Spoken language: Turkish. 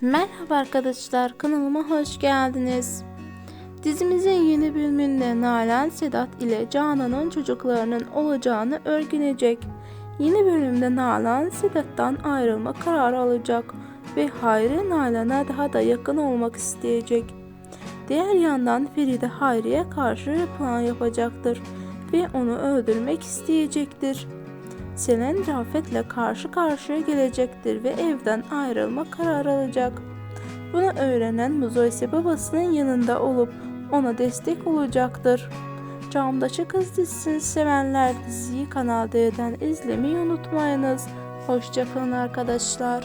Merhaba arkadaşlar kanalıma hoş geldiniz. Dizimizin yeni bölümünde Nalan Sedat ile Canan'ın çocuklarının olacağını öğrenecek. Yeni bölümde Nalan Sedat'tan ayrılma kararı alacak ve Hayri Nalan'a daha da yakın olmak isteyecek. Diğer yandan Feride Hayri'ye karşı plan yapacaktır ve onu öldürmek isteyecektir. Selen Rafet'le karşı karşıya gelecektir ve evden ayrılma kararı alacak. Bunu öğrenen Muzo ise babasının yanında olup ona destek olacaktır. Camdaşı Kız dizisini sevenler diziyi Kanal D'den izlemeyi unutmayınız. Hoşçakalın arkadaşlar.